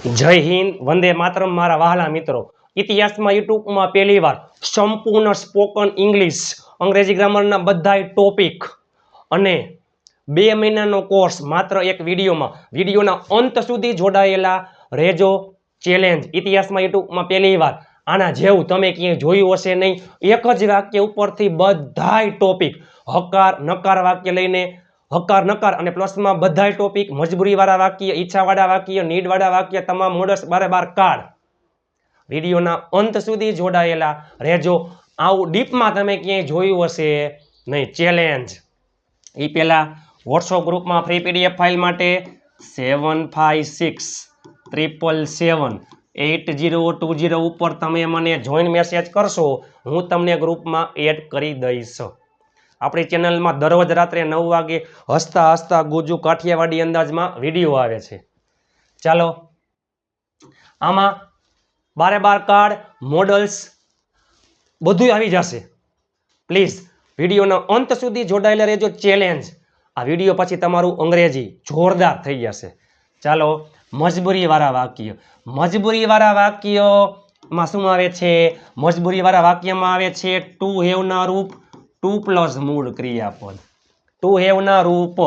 જય હિન્દ, વંદે માતરમ, મારા વહાલા મિત્રો. ઇતિહાસમાં, યુટ્યુબમાં પહેલી વાર સંપૂર્ણ સ્પોકન ઇંગ્લિશ અંગ્રેજી ગ્રામરના બધાય ટોપિક અને બે મહિનાનો કોર્સ માત્ર એક વિડીયોમાં. વિડીયોના અંત સુધી જોડાયેલા રેજો ચેલેન્જ. ઇતિહાસમાં, યુટ્યુબમાં પહેલી વાર. આના જેવું તમે ક્યાંય જોયું હશે નહીં. એક જ વાક્ય ઉપરથી બધાય ટોપિક હકાર, નકાર વાક્ય લઈને હકાર, નકાર અને પ્લસમાં બધાય ટોપિક મજબૂરીવાળા વાક્ય, ઈચ્છાવાળા વાક્ય નીડવાળા વાક્ય, તમામ મોડસ બારે બાર કાઢ. વિડીયોના અંત સુધી જોડાયેલા રહેજો. આવું ડીપમાં તમે ક્યાંય જોયું હશે નહીં ચેલેન્જ એ પહેલાં વોટ્સઅપ ગ્રુપમાં ફ્રી પીડીએફ ફાઇલ માટે seven five six triple seven eight zero two zero ઉપર તમે મને જોઈન મેસેજ કરશો, હું તમને ગ્રુપમાં એડ કરી દઈશ. આપણી ચેનલમાં દરરોજ રાત્રે નવ વાગે હસતા હસતા ગુજુ કાઠિયાવાડી અંદાજમાં વીડિયો આવે છે. ચાલો, આમાં બારે બાર કાર્ડ મોડલ્સ બધું આવી જશે. પ્લીઝ વિડીયોના અંત સુધી જોડાયેલા રહેજો ચેલેન્જ આ વીડિયો પછી તમારું અંગ્રેજી જોરદાર થઈ જશે. ચાલો, મજબૂરીવાળા વાક્ય. મજબૂરીવાળા વાક્યમાં શું આવે છે? મજબૂરીવાળા વાક્યમાં આવે છે ટુ હેવના રૂપ ટુ પ્લસ મૂળ ક્રિયાપદ. ટુ હેવના રૂપ.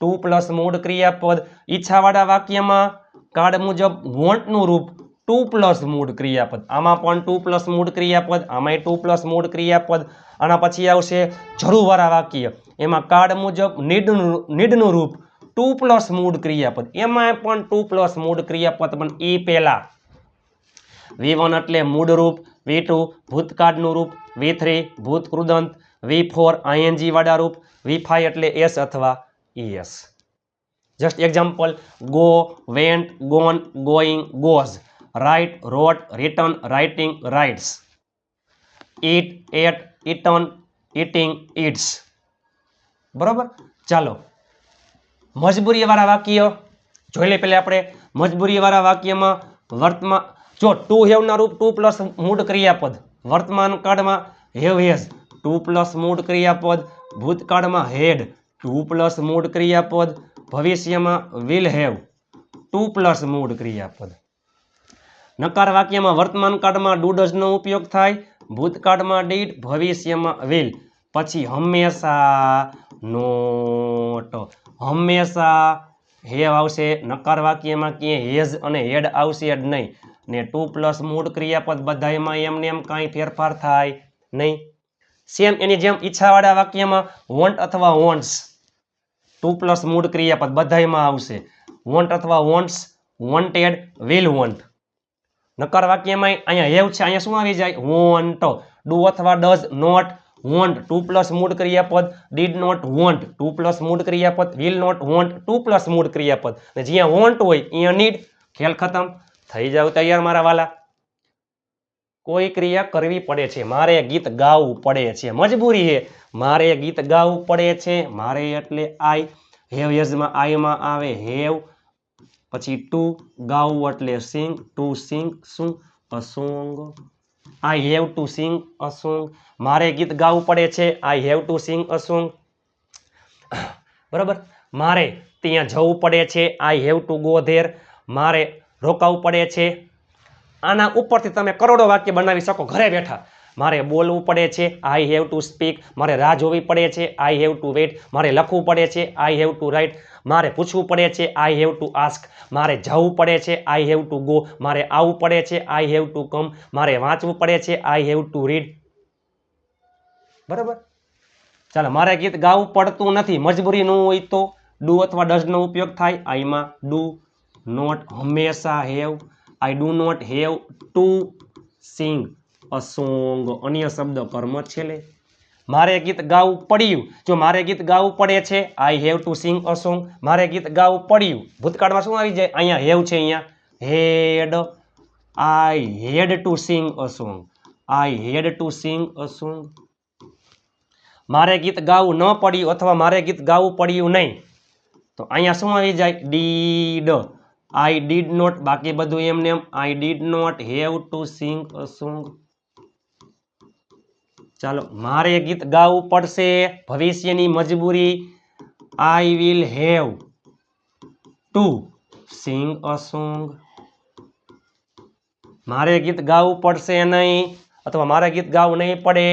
ટુ પ્લસ મૂળ ક્રિયાપદ. ઈચ્છાવાળા વાક્યમાં કાર્ડ મુજબ વોન્ટનું રૂપ ટુ પ્લસ મૂળ ક્રિયાપદ. આમાં પણ ટુ પ્લસ મૂળ ક્રિયાપદ, આમાંય ટુ પ્લસ મૂળ ક્રિયાપદ. આના પછી આવશે જરૂરવાળા વાક્ય. એમાં કાર્ડ મુજબ નીડનું નીડનું રૂપ ટુ પ્લસ મૂળ ક્રિયાપદ. એમાં પણ ટુ પ્લસ મૂળ ક્રિયાપદ, પણ એ પહેલાં. વી વન એટલે મૂળ રૂપ વી ટુ ભૂતકાળનું રૂપ વી થ્રી ભૂત કૃદંત વી ફોર આઈએનજી વાળા રૂપ, વી ફાઈવ એટલે એસ અથવા ES just example, go, went, gone, going, goes. Write wrote, written, writing, writes. Eat, ate eaten eating eats બરાબર? ચાલો. મજબૂરીવાળા વાક્ય. જોઈ લે પહેલાં આપણે. મજબૂરીવાળા વાક્યમાં વર્તમાન જો ટુ હેવના રૂપ, ટુ પ્લસ મૂળ ક્રિયાપદ. વર્તમાન કાળમાં હેવ હેઝ. ટુ પ્લસ મૂળ ક્રિયાપદ, ભૂતકાળમાં હેડ. ટુ પ્લસ મૂળ ક્રિયાપદ, ભવિષ્યમાં વિલ હેવ. ટુ પ્લસ મૂળ ક્રિયાપદ. નકાર વાક્યમાં વર્તમાન કાળમાં ડઝનો ઉપયોગ થાય, ભૂતકાળમાં ડીડ, ભવિષ્યમાં વિલ. પછી હંમેશા નોટ. હંમેશા હેવ આવશે, નકાર વાક્યમાં ક્યાંય હેઝ અને હેડ આવશે નહીં. ને ટુ પ્લસ મૂળ ક્રિયાપદ બધાયમાં એમને એમ કાંઈ ફેરફાર થાય નહીં. સેમ એની જેમ ઈચ્છાવાળા વાક્યમાં વોન્ટ અથવા વોન્ટ્સ ટુ પ્લસ મૂળ ક્રિયાપદ બધામાં આવશે. વોન્ટ અથવા વોન્ટ્સ વોન્ટેડ વિલ વોન્ટ નકાર વાક્યમાં અહીંયા હેવ છે, અહીંયા શું આવી જાય? વોન્ટ ડુ અથવા does not want to plus મૂળ ક્રિયાપદ did not want to plus મૂળ ક્રિયાપદ will not want to plus મૂળ ક્રિયાપદ. જ્યાં વોન્ટ હોય, અહીંયા નીડ ખેલ ખતમ. થઈ જાવ તૈયાર મારા વાલા. કોઈ ક્રિયા કરવી પડે છે? મારે ગીત ગાવું પડે છે. મજબૂરી છે મારે ગીત ગાવું પડે છે. મારે એટલે આઈ, હેવ યઝમાં આઈમાં આવે હેવ. પછી ટુ ગાવું એટલે સિંગ, ટુ સિંગ શું અ આઈ હેવ ટુ સિંગ અ મારે ગીત ગાવું પડે છે. આઈ હેવ ટુ સિંગ અ બરાબર? મારે ત્યાં જવું પડે છે. I have to go there. મારે રોકાવું પડે છે. આના ઉપરથી તમે કરોડો વાક્ય બનાવી શકો, ઘરે બેઠા. મારે બોલવું પડે છે આઈ હેવ ટુ સ્પીક મારે રાહ જોવી પડે છે આઈ હેવ ટુ વેઇટ મારે લખવું પડે છે આઈ હેવ ટુ રાઇટ મારે પૂછવું પડે છે આઈ હેવ ટુ આસ્ક મારે જવું પડે છે આઈ હેવ ટુ ગો મારે આવવું પડે છે આઈ હેવ ટુ કમ મારે વાંચવું પડે છે આઈ હેવ ટુ રીડ બરાબર? ચાલો, મારે ગીત ગાવું પડતું નથી. મજબૂરીનું હોય તો ડુ અથવા ડઝનો ઉપયોગ થાય. આઈમાં ડુ નોટ હંમેશા have I do not have to sing a song અન્ય શબ્દ કર્મ છેલ્લે મારે ગીત ગાવું પડ્યું. જો મારે ગીત ગાવું પડે છે I have to sing a song મારે ગીત ગાવું પડ્યું. ભૂતકાળમાં શું આવી જાય? અહીંયા હેવ છે અહીંયા. Had I had to sing a song I had to sing a song મારે ગીત ગાવું ન પડ્યું અથવા મારે ગીત ગાવું પડ્યું નહીં. તો અહીંયા શું આવી જાય? ડીડ આઈ ડીડ નોટ બાકી બધું એમને એમ I did not have to sing a song ચાલો, મારે ગીત ગાવું પડશે, ભવિષ્યની મજબૂરી I will have to sing a song મારે ગીત ગાવું પડશે નહીં, અથવા મારે ગીત ગાવું નહીં પડે.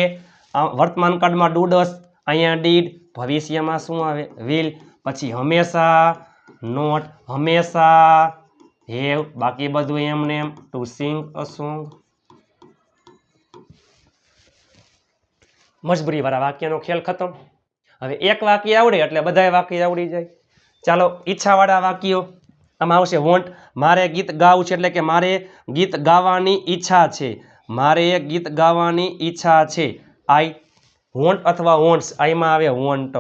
વર્તમાન કાળમાં ડૂડસ અહીંયા ડીડ ભવિષ્યમાં શું આવે? વિલ પછી હંમેશા નોટ હંમેશા હેવ બાકી બધું એમને એમ. ટુ સિંગ અ સોંગ મજબૂરીવાળા વાક્યનો ખેલ ખતમ. હવે એક વાક્ય આવડે એટલે બધાય વાક્ય આવડી જાય. ચાલો, ઈચ્છાવાળા વાક્યો. આમાં આવશે વોન્ટ મારે ગીત ગાવું છે એટલે કે મારે ગીત ગાવાની ઈચ્છા છે. મારે ગીત ગાવાની ઈચ્છા છે. આઈ વોન્ટ અથવા વોન્ટ્સ આઈમાં આવે want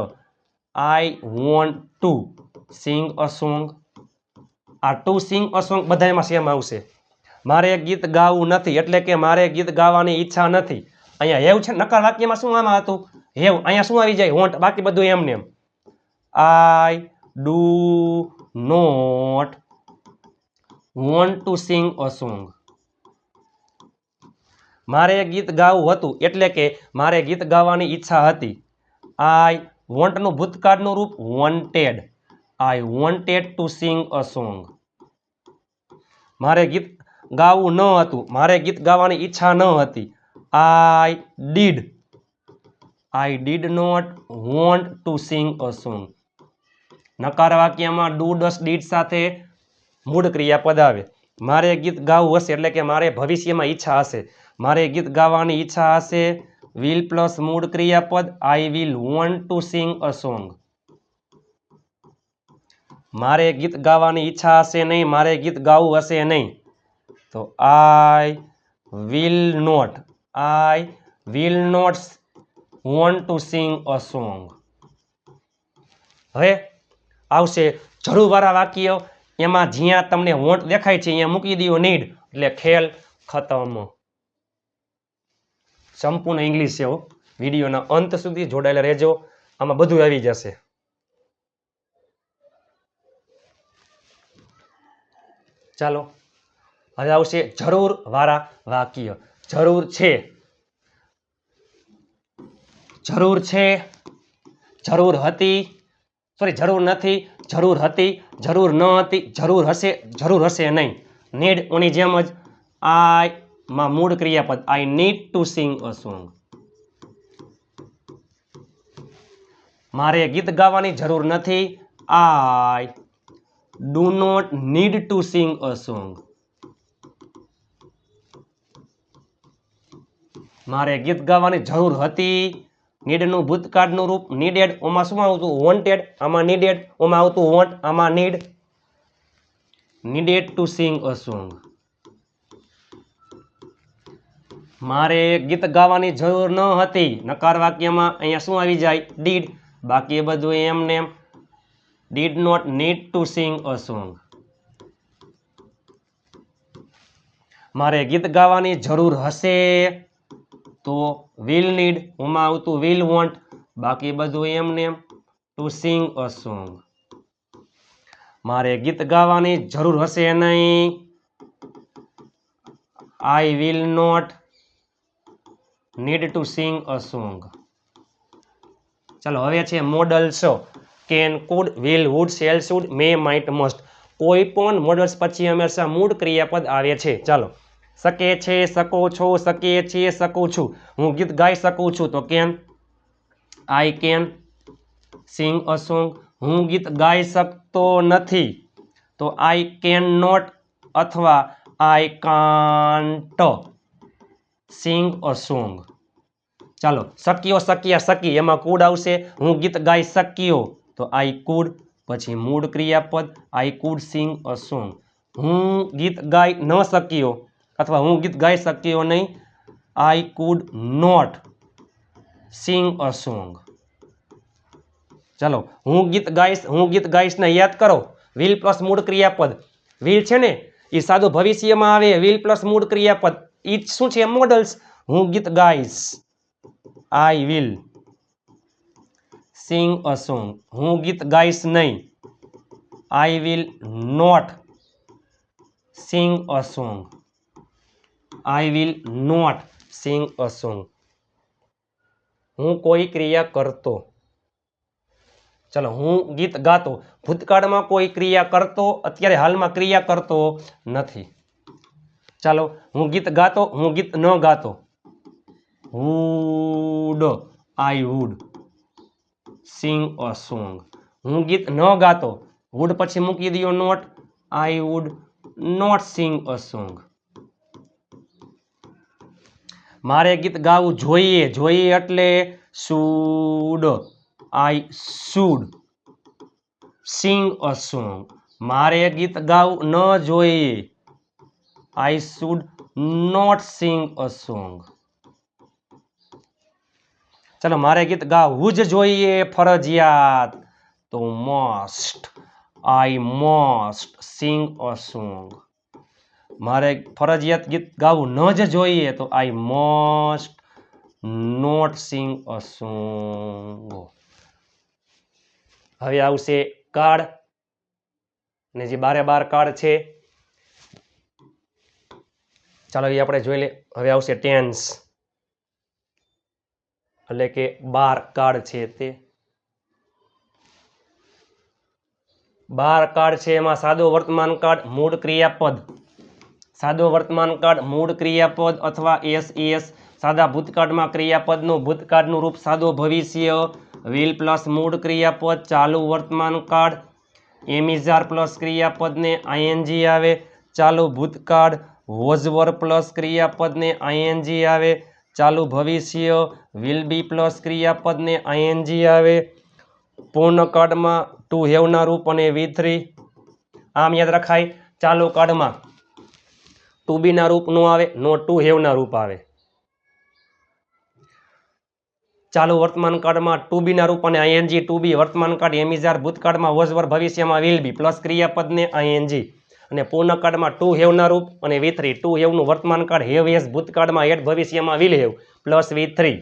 I want to sing a song આ ટુ સિંગ અ સોંગ બધામાં સેમ આવશે. મારે ગીત ગાવું નથી, એટલે કે મારે ગીત ગાવાની ઈચ્છા નથી. અહીંયા હેવ છે નકાર વાક્યમાં શું આમાં હતું? હેવ, અહીંયા શું આવી જાય? વોન્ટ બાકી બધું એમ I do not want to sing a song મારે ગીત ગાવું હતું, એટલે કે મારે ગીત ગાવાની ઈચ્છા હતી. આઈ વોન્ટનું ભૂતકાળનું રૂપ wanted I wanted to sing a song મારે ગીત ગાવું ન હતું. મારે ગીત ગાવાની ઈચ્છા ન હતી. I did I did not want to sing a song નકાર વાક્યમાં ડુ ડસ ડીડ સાથે મૂળ ક્રિયાપદ આવે. મારે ગીત ગાવું હશે એટલે કે મારે ભવિષ્યમાં ઈચ્છા હશે. મારે ગીત ગાવાની ઈચ્છા હશે. વિલ પ્લસ મૂળ ક્રિયાપદ I will want to sing a song મારે ગીત ગાવાની ઈચ્છા હશે નહીં, મારે ગીત ગાવું હશે નહીં. તો I will not, I will not want to sing a song. હવે આવશે જરૂરવાળા વાક્ય, એમાં જ્યાં તમને વોન્ટ દેખાય છે, અહીંયા મૂકી દો નીડ, એટલે ખેલ ખતમ. સંપૂર્ણ ઇંગ્લિશ છે વિડીયોના અંત સુધી જોડાયેલા રહેજો. આમાં બધું આવી જશે. ચાલો. હવે આવશે જરૂર વાળા વાક્ય. જરૂર છે. જરૂર છે. જરૂર હતી. સોરી જરૂર નથી. જરૂર હતી. જરૂર ન હતી. જરૂર હશે. જરૂર હશે નહીં. નીડ ઓની જેમ જ આઈ માં મૂળ ક્રિયાપદ. I need to sing a song મારે ગીત ગાવાની જરૂર નથી. I do not need to sing a song. મારે ગીત ગાવાની જરૂર હતી. નીડનું ભૂતકાળનું રૂપ નીડેડ ઓમાં શું આવતું? વોન્ટેડ આમાં નીડેડ ઓમાં આવતું વોન્ટ આમાં need needed to sing a song મારે ગીત ગાવાની જરૂર ન હતી. નકાર વાક્યમાં અહીંયા શું આવી જાય? ડીડ બાકી બધું એમને એમ. Did not need to sing a song. મારે ગીત ગાવાની જરૂર હશે તો વિલ નીડ ઉમાં આવતું વિલ વોન્ટ બાકી બધું એમને એમ ટુ સિંગ અ સોંગ મારે ગીત ગાવાની જરૂર હશે નહીં. I will not need to sing a song ચાલો, હવે છે models can could will would shall should may might must કોઈ પણ મોડલ્સ પછી હંમેશા મૂળ ક્રિયાપદ આવે છે. ચાલો. શકે છે, શકો છો, શકે છે, શકું છું. હું ગીત ગાઈ શકું છું તો can I can sing a song હું ગીત ગાઈ શકતો નથી તો આઈ કેન નોટ અથવા I can't Singh a song ચાલો. શક્યો, શક્યા શકી એમાં કુડ આવશે. હું ગીત ગાઈ શક્યો. તો આઈ કુડ, પછી મૂળ ક્રિયાપદ, I could sing a song હું ગીત ગાઈ ન શક્યો, અથવા હું ગીત ગાઈ શક્યો નહીં, I could not sing a song ચાલો, હું ગીત ગાઈશ, હું ગીત ગાઈશને યાદ કરો. વિલ પ્લસ મૂળ ક્રિયાપદ. વિલ છે ને એ સાદું ભવિષ્યમાં આવે, વિલ પ્લસ મૂળ ક્રિયાપદ. ઈ શું છે મોડલ્સ હું ગીત ગાઈશ. I will sing a song હું ગીત ગાઈશ નહીં I will not sing a song I will not sing a song હું કોઈ ક્રિયા કરતો ચલો હું ગીત ગાતો ભૂતકાળમાં કોઈ ક્રિયા કરતો અત્યારે હાલમાં ક્રિયા કરતો નથી ચાલો હું ગીત ગાતો હું ગીત ન ગાતો would I would sing a song હું ગીત ન ગાતો વુડ પછી મૂકી દો not. I would not sing a song મારે ગીત ગાવું જોઈએ જોઈએ એટલે should I should sing a song મારે ગીત ગાવું ન જોઈએ. I should not sing a song ચલો મારે ગીત ગાવું જ જોઈએ, ફરજિયાત. તો must I must sing a song મારે ફરજિયાત ગીત ગાવું ન જ જોઈએ, તો I must not sing a song હવે આવશે કાર્ડ ને જે બારે બાર કાર્ડ છે, ચાલો એ આપણે જોઈ લે. હવે આવશે ટેન્સ એટલે કે બાર કાર્ડ છે તે. બાર કાર્ડ છે એમાં સાદો વર્તમાન કાર્ડ મૂળ ક્રિયાપદ. સાદો વર્તમાન કાળ મૂળ ક્રિયાપદ અથવા એસ એસ સાદા ભૂતકાળમાં ક્રિયાપદનું ભૂતકાળનું રૂપ સાદો ભવિષ્ય. વિલ પ્લસ મૂળ ક્રિયાપદ, ચાલુ વર્તમાન કાળ. એમિઝાર પ્લસ ક્રિયાપદને આઈએનજી આવે. ચાલુ ભૂતકાળ, વોઝવર પ્લસ ક્રિયાપદને આઈએનજી આવે. ચાલુ ભવિષ્ય વિલ બી પ્લસ ક્રિયાપદને આઈએનજી આવે. પૂર્ણકાળમાં ટુ હેવના રૂપ અને વી થ્રી આમ યાદ રખાય, ચાલુ કાળમાં ટુ બીના રૂપ આવે, નો ટુ હેવના રૂપ આવે. ચાલુ વર્તમાન કાળમાં ટુ બીના રૂપ અને આઈએનજી ટુ બી વર્તમાન કાળ એમિઝાર ભૂતકાળમાં વોઝવર ભવિષ્યમાં વિલ બી પ્લસ ક્રિયાપદને આઈએનજી અને પૂર્ણ કાળમાં ટુ હેવના રૂપ અને વી થ્રી. ટુ હેવનું વર્તમાન કાળ હેવ હેસ ભૂતકાળમાં એટ ભવિષ્યમાં will have plus V three.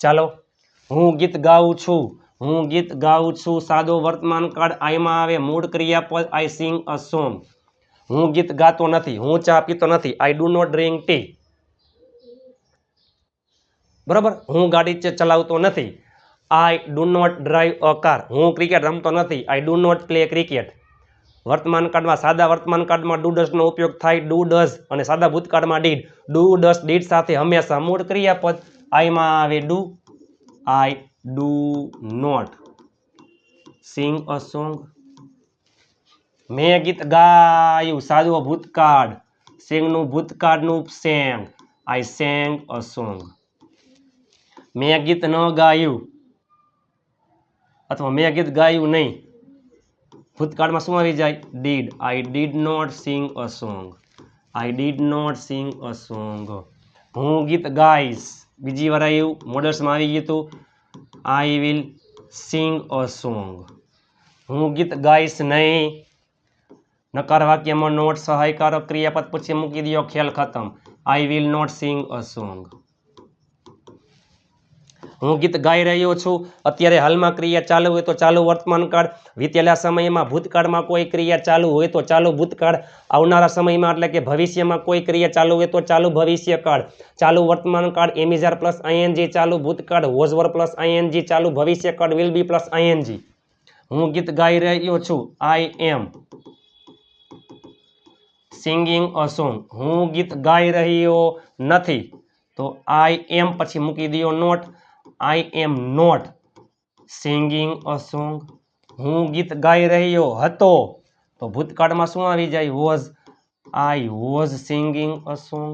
ચાલો, હું ગીત ગાઉં છું, હું ગીત ગાઉં છું. સાદો વર્તમાન કાળ આઈમાં આવે, મૂળ ક્રિયાપદ આઈ સિંગ અ સોંગ. હું ગીત ગાતો નથી, હું ચા પીતો નથી, I do not drink tea. બરાબર? હું ગાડી ચલાવતો નથી, I do not drive a car. હું ક્રિકેટ રમતો નથી, I do not play cricket. વર્તમાન કાળમાં સાદા વર્તમાન કાળમાં ડુ ડઝનો ઉપયોગ થાય ડુ ડસ અને સાદા ભૂતકાળમાં ડીડ. ડુ ડઝ ડીડ સાથે હંમેશા મૂળ ક્રિયાપદ આઈમાં આવે do, I, do not. Sing a song. મેં ગીત ગાયું, સાદું ભૂતકાળ. સિંગનું ભૂતકાળનું sang. I sang a song. મેં ગીત ન ગાયું. અથવા મેં ગીત ગાયું નહીં. ભૂતકાળમાં શું આવી જાય? Did I did not sing a song I did not sing a song હું ગીત ગાઈશ. બીજી વાર આવ્યું મોડલ્સમાં આવી ગયું હતું I will sing a song હું ગીત ગાઈશ નહીં. નકાર વાક્યમાં નોટ સહાયકારક ક્રિયાપદ પછી મૂકી દો ખ્યાલ ખતમ. I will not sing a song હું ગીત ગાઈ રહ્યો છું. અત્યારે હાલમાં ક્રિયા ચાલુ હોય તો ચાલુ વર્તમાન કાળ, વીતેલા સમયમાં ભૂતકાળમાં કોઈ ક્રિયા ચાલુ હોય તો ચાલુ ભૂતકાળ, આવનારા સમયમાં એટલે કે ભવિષ્યમાં કોઈ ક્રિયા ચાલુ હોય તો ચાલુ ભવિષ્યકાળ ચાલુ વર્તમાન કાળ એમિઝાર પ્લસ આઈએનજી, ચાલુ ભૂતકાળ વોઝવર પ્લસ આઈએનજી, ચાલુ ભવિષ્યકાળ વિલ બી પ્લસ આઈએનજી. હું ગીત ગાઈ રહ્યો છું. I am. Singing a song. હું ગીત ગાઈ રહ્યો નથી. તો આઈ એમ પછી મૂકી દો not. I am not singing a song હું ગીત ગાઈ રહ્યો હતો. તો ભૂતકાળમાં શું આવી જાય? Was I was singing a song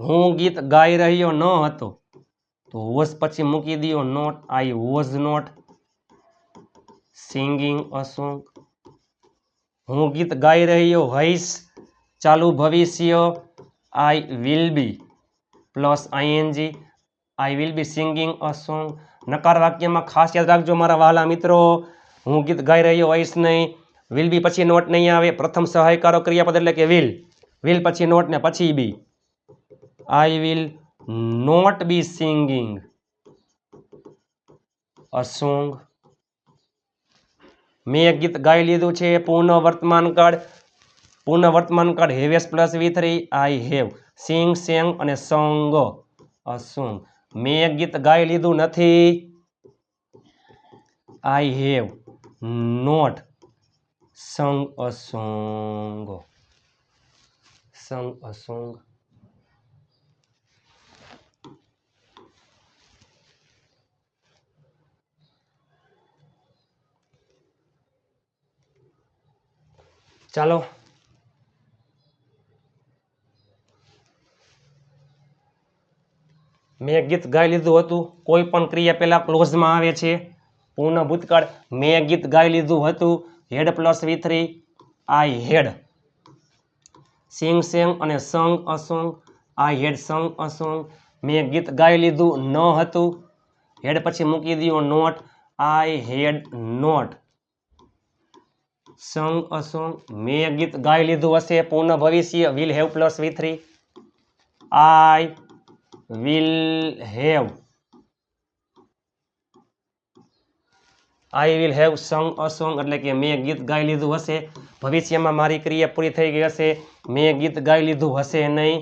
હું ગીત ગાઈ રહ્યો ન હતો. તો વોઝ પછી મૂકી દો not I was not singing a song હું ગીત ગાઈ રહ્યો હઈશ. ચાલુ ભવિષ્ય I will be plus ING I will be singing a song નકાર વાક્યમાં ખાસ યાદ રાખજો મારા વહાલા મિત્રો. હું ગીત ગાઈ રહ્યો હોઈશ નહીં. વિલ બી પછી નોટ નહીં આવે. પ્રથમ સહાયકારો ક્રિયાપદ એટલે કે વિલ વિલ પછી નોટ ને પછી be I will not be singing a song મેં ગીત ગાઈ લીધું છે પૂર્ણ વર્તમાન કાળ. પૂર્ણ વર્તમાન કાળ have has plus V three I have sing sang અને સંગ અસુંગ. મેં ગીત ગાઈ લીધું નથી. આઈ હેવ નોટ સંગ અ સંગ a ચાલો. મેં ગીત ગાઈ લીધું હતું. કોઈ પણ ક્રિયા પહેલાં ક્લોઝમાં આવે છે. પૂર્ણ ભૂતકાળ. મેં ગીત ગાઈ લીધું હતું. Had plus V three I had sing sang અને સંગ અસોંગ આઈ હેડ સંગ અસંગ મેં ગીત ગાઈ લીધું, ન હતું. હેડ પછી મૂકી દો નોટ આઈ હેડ નોટ સંગ અસોંગ મેં ગીત ગાઈ લીધું હશે. પૂર્ણ ભવિષ્ય. Will have plus V three I will have I will have sung a song એટલે કે મેં ગીત ગાઈ લીધું હશે. ભવિષ્યમાં મારી ક્રિયા પૂરી થઈ ગઈ હશે. મેં ગીત ગાઈ લીધું હશે નહીં.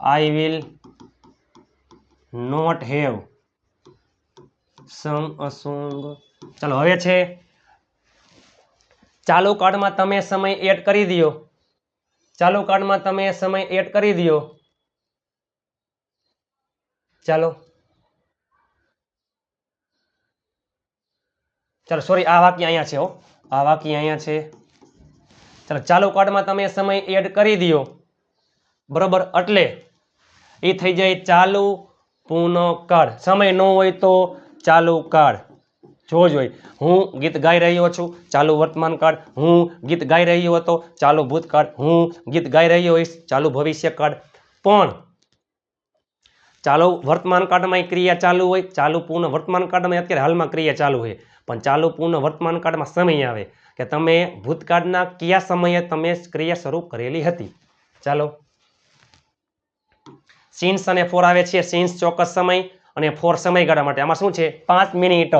I will not have sung a song ચાલો, હવે છે. ચાલુ કાર્ડમાં તમે સમય એડ કરી દો ચાલુ કાર્ડમાં તમે સમય એડ કરી દો ચાલો. ચાલો સોરી આ વાક્ય અહીંયા છે હો. આ વાક્ય અહીંયા છે. ચાલો, ચાલુ કાર્ડમાં તમે સમય એડ કરી દો બરોબર? એટલે એ થઈ જાય ચાલુ પૂનો કાળ. સમય ન હોય તો ચાલુ કાળ. જો જોઈ હું ગીત ગાઈ રહ્યો છું, ચાલુ વર્તમાન કાળ. હું ગીત ગાઈ રહ્યો હતો, ચાલુ ભૂતકાળ. હું ગીત ગાઈ રહ્યો હોઈશ, ચાલુ ભવિષ્ય કાળ. પણ ચાલુ વર્તમાન કાળમાં ક્રિયા ચાલુ હોય, ચાલુ પૂર્ણ વર્તમાન કાળમાં અત્યારે હાલમાં ક્રિયા ચાલુ હોય. પણ ચાલુ પૂર્ણ વર્તમાન કાળમાં સમય આવે કે તમે ભૂતકાળના કયા સમયે તમે ક્રિયા શરૂ કરેલી હતી? ચાલો. સિન્સ અને ફોર આવે છે. સિન્સ ચોક્કસ સમય અને ફોર સમયગાળા માટે. આમાં શું છે? પાંચ મિનિટ.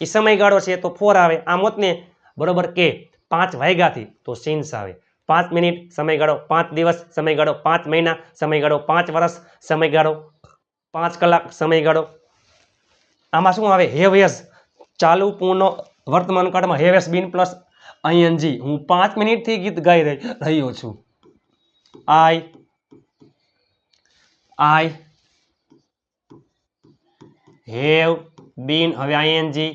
એ સમયગાળો છે તો ફોર આવે. આમ હોત બરોબર કે પાંચ વાગ્યાથી તો સિન્સ આવે. પાંચ મિનિટ સમયગાળો પાંચ દિવસ સમયગાળો પાંચ મહિના સમયગાળો પાંચ વર્ષ સમયગાળો પાંચ કલાક સમયગાળો આમાં શું આવે? હેવેસ ચાલુ પૂર્ણ વર્તમાન કાળમાં હેવેસ બિન પ્લસ આઈએનજી હું પાંચ મિનિટથી ગીત ગાઈ રહી, રહ્યો છું. આઈ આઈ હેવ બીન હવે ING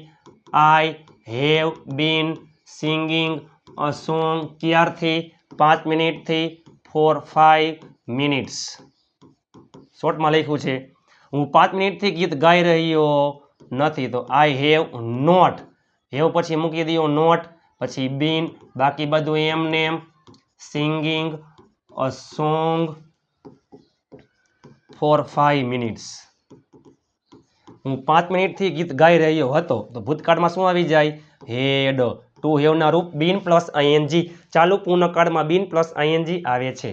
I have been singing a song ક્યારથી? પાંચ મિનિટથી ફોર ફાઈવ મિનિટ્સ શોર્ટમાં લખ્યું છે. હું પાંચ મિનિટથી ગીત ગાઈ રહ્યો નથી, તો આઈ હેવ નોટ હેવ પછી મૂકી દો નોટ પછી બીન બાકી બધું એમ singing a song for five minutes હું પાંચ મિનિટથી ગીત ગાઈ રહ્યો હતો, તો ભૂતકાળમાં શું આવી જાય? હેડ ટુ હેવના રૂપ બીન પ્લસ આઈએનજી ચાલુ પૂર્ણકાળમાં બીન પ્લસ આઈએનજી આવે છે.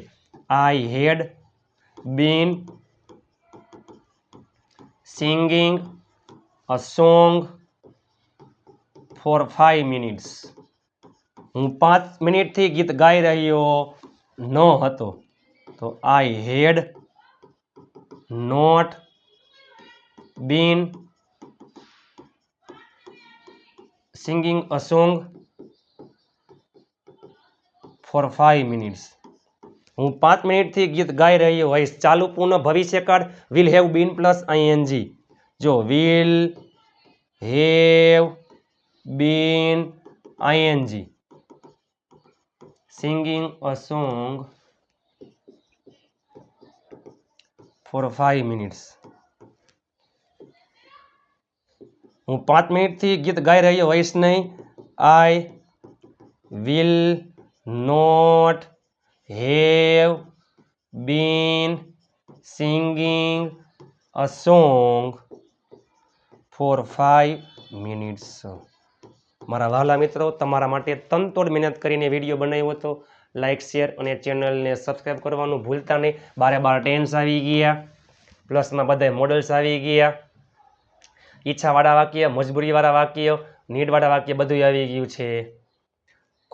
I had been singing a song for five minutes હું પાંચ મિનિટથી ગીત ગાઈ રહ્યો ન હતો તો I had not been singing a song for five minutes હું પાંચ મિનિટથી ગીત ગાઈ રહ્યો હોઈશ. ચાલુ પૂર્ણ ભવિષ્યકાળ will have been plus ING જો will have been ING singing a song for five minutes હું પાંચ મિનિટથી ગીત ગાઈ રહ્યો હોઈશ નહીં. I will not have been singing a song for five minutes. મારા વહાલા મિત્રો, તમારા માટે તનતોડ મહેનત કરીને વીડિયો બનાવ્યો હતો. લાઇક શેર અને ચેનલને સબસ્ક્રાઈબ કરવાનું ભૂલતા નહીં. બારે બાર ટેન્સ આવી ગયા. પ્લસમાં બધા મોડલ્સ આવી ગયા. ઈચ્છાવાળા વાક્ય, મજબૂરીવાળા વાક્ય, નીડવાળા વાક્ય બધું આવી ગયું છે.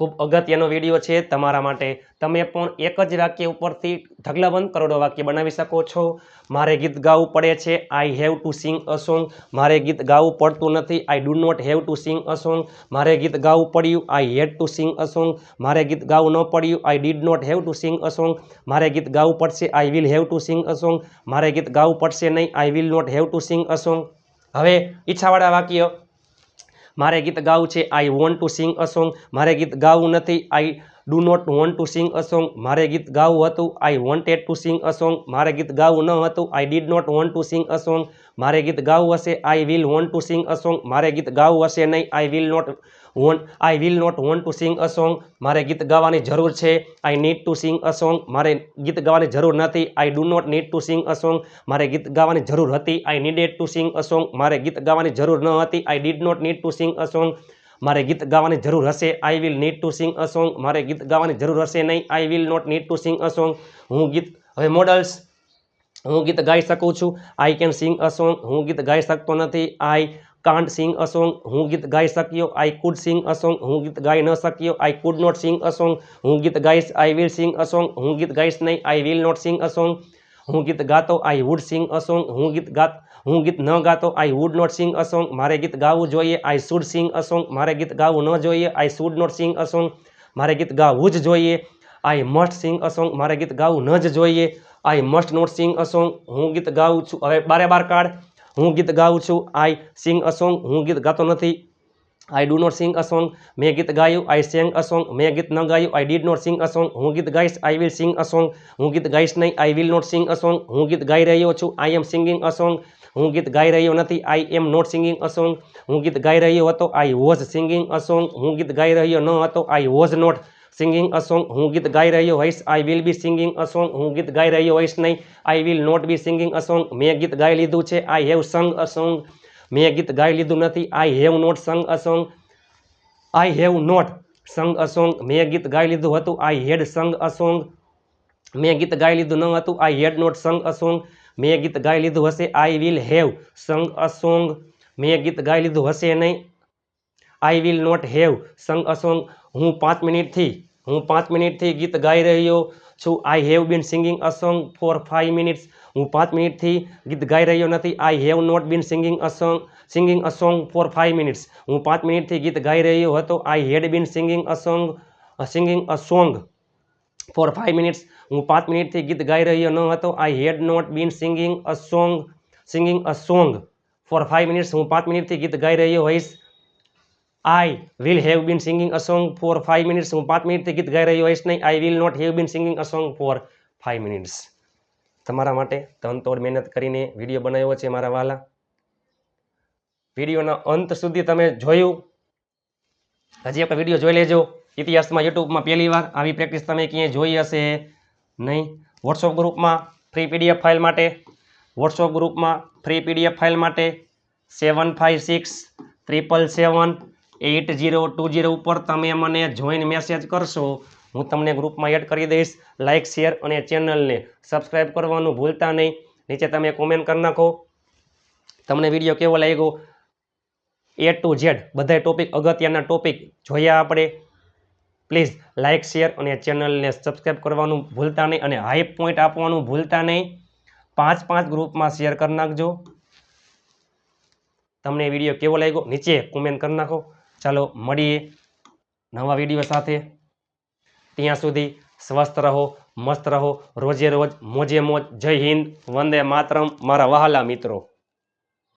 ખૂબ અગત્યનો વીડિયો છે તમારા માટે. તમે પણ એક જ વાક્ય ઉપરથી ઢગલાબંધ કરોડો વાક્ય બનાવી શકો છો. મારે ગીત ગાવું પડે છે. I have to sing a song મારે ગીત ગાવું પડતું નથી. I do not have to sing a song મારે ગીત ગાવું પડ્યું. આઈ had to sing a song મારે ગીત ગાવું ન પડ્યું. I did not have to sing a song મારે ગીત ગાવું પડશે. I will have to sing a song મારે ગીત ગાવું પડશે નહીં. I will not have to sing a song હવે ઈચ્છાવાળા વાક્ય મારે ગીત ગાવું છે I want to sing a song મારે ગીત ગાવું નથી I do not want to sing a song મારે ગીત ગાવું હતું. I wanted to sing a song મારે ગીત ગાવું ન હતું. I did not want to sing a song મારે ગીત ગાવું હશે. I will want to sing a song મારે ગીત ગાવું હશે નહીં. I will not want I will not want to sing a song મારે ગીત ગાવાની જરૂર છે. I need to sing a song મારે ગીત ગાવાની જરૂર નથી. I do not need to sing a song મારે ગીત ગાવાની જરૂર હતી. I needed to sing a song મારે ગીત ગાવાની જરૂર ન હતી. I did not need to sing a song મારે ગીત ગાવાની જરૂર હશે. I will need to sing a song મારે ગીત ગાવાની જરૂર હશે નહીં. I will not need to sing a song હું ગીત, હવે મોડલ્સ હું ગીત ગાઈ શકું છું. આઈ કેન સિંગ અ સોંગ હું ગીત ગાઈ શકતો નથી. I can't Singh a song હું ગીત ગાઈ શક્યો. I could sing a song હું ગીત ગાઈ ન શક્યો. I could not sing a song હું ગીત ગાઈશ. I will sing a song હું ગીત ગાઈશ નહીં. I will not sing a song હું ગીત ગાતો. I would sing a song હું ગીત ગાત હું ગીત ન ગાતો I would not sing a song મારે ગીત ગાવું જોઈએ I should sing a song મારે ગીત ગાવું ન જોઈએ I should not sing a song મારે ગીત ગાવું જ જોઈએ I must Singh a song મારે ગીત ગાવું ન જ જોઈએ I must not sing a song હું ગીત ગાઉં છું હવે બારે બાર કાર્ડ હું ગીત ગાઉં છું આઈ સિંગ અ સોંગ હું ગીત ગાતો નથી I do not sing a song મેં ગીત ગાયું આઈ સેંગ અ સોંગ મેં ગીત ન ગાયું I did not sing a song હું ગીત ગાઈશ I will sing a song હું ગીત ગાઈશ નહીં I will not sing a song હું ગીત ગાઈ રહ્યો છું I am singing a song હું ગીત ગાઈ રહ્યો નથી I am not singing a song હું ગીત ગાઈ રહ્યો હતો I was singing a song હું ગીત ગાઈ રહ્યો ન હતો I was not singing a song હું ગીત ગાઈ રહ્યો હોઈશ I will be singing a song હું ગીત ગાઈ રહ્યો હોઈશ નહીં I will not be singing a song મેં ગીત ગાઈ લીધું છે I have sung a song મેં ગીત ગાઈ લીધું નથી I have not sung a song I have not sung a song મેં ગીત ગાઈ લીધું હતું આઈ હેડ સંગ અ સોંગ મેં ગીત ગાઈ લીધું ન હતું આઈ had not sung a song મેં ગીત ગાઈ લીધું હશે I will have sung a song મેં ગીત ગાઈ લીધું હશે નહીં. I will not have sung a song હું પાંચ મિનિટથી, હું પાંચ મિનિટથી ગીત ગાઈ રહ્યો છું. I have been singing a song for five minutes હું પાંચ મિનિટથી ગીત ગાઈ રહ્યો નથી. I have not been singing a song singing a song for five minutes હું પાંચ મિનિટથી ગીત ગાઈ રહ્યો હતો. I had been singing a song singing a song for five minutes. હું પાંચ મિનિટથી ગીત ગાઈ રહ્યો ન હતો. I had not been singing a song singing a song for five minutes હું પાંચ મિનિટથી ગીત ગાઈ રહ્યો હોઈશ. I will have been singing a song for five minutes હું પાંચ મિનિટથી ગીત ગાઈ રહ્યો હોઈશ નહીં. I will not have been singing a song for five minutes તમારા માટે તનતોડ મહેનત કરીને વીડિયો બનાવ્યો છે મારા વાલા. વિડીયોના અંત સુધી તમે જોયું. હજી એક વીડિયો જોઈ લેજો. ઇતિહાસમાં યુટ્યુબમાં પહેલી વાર આવી પ્રેક્ટિસ તમે ક્યાંય જોઈ હશે નહીં. વોટ્સઅપ ગ્રુપમાં ફ્રી પીડીએફ ફાઇલ માટે વોટ્સઅપ ગ્રુપમાં ફ્રી પીડીએફ ફાઇલ માટે seven five six triple seven eight zero two zero ઉપર તમે મને જોઈન મેસેજ કરશો. હું તમને ગ્રુપમાં એડ કરી દઈશ. લાઇક શેર અને ચેનલને સબસ્ક્રાઈબ કરવાનું ભૂલતા નહીં. નીચે તમે કોમેન્ટ કરી નાખો. તમને વીડિયો કેવો લાગ્યો? એ ટુ ઝેડ બધા ટોપિક અગત્યના ટોપિક જોયા આપણે. પ્લીઝ લાઇક શેર અને ચેનલને સબસ્ક્રાઈબ કરવાનું ભૂલતા નહીં અને હાઈ પોઈન્ટ આપવાનું ભૂલતા નહીં. પાંચ પાંચ ગ્રુપમાં શેર કરી નાખજો. તમને વીડિયો કેવો લાગ્યો નીચે કોમેન્ટ કરી નાખો. ચાલો, મળીએ નવા વીડિયો સાથે. ત્યાં સુધી સ્વસ્થ રહો, મસ્ત રહો. રોજે રોજ મોજે મોજ. જય હિન્દ, વંદે માતરમ. મારા વહાલા મિત્રો.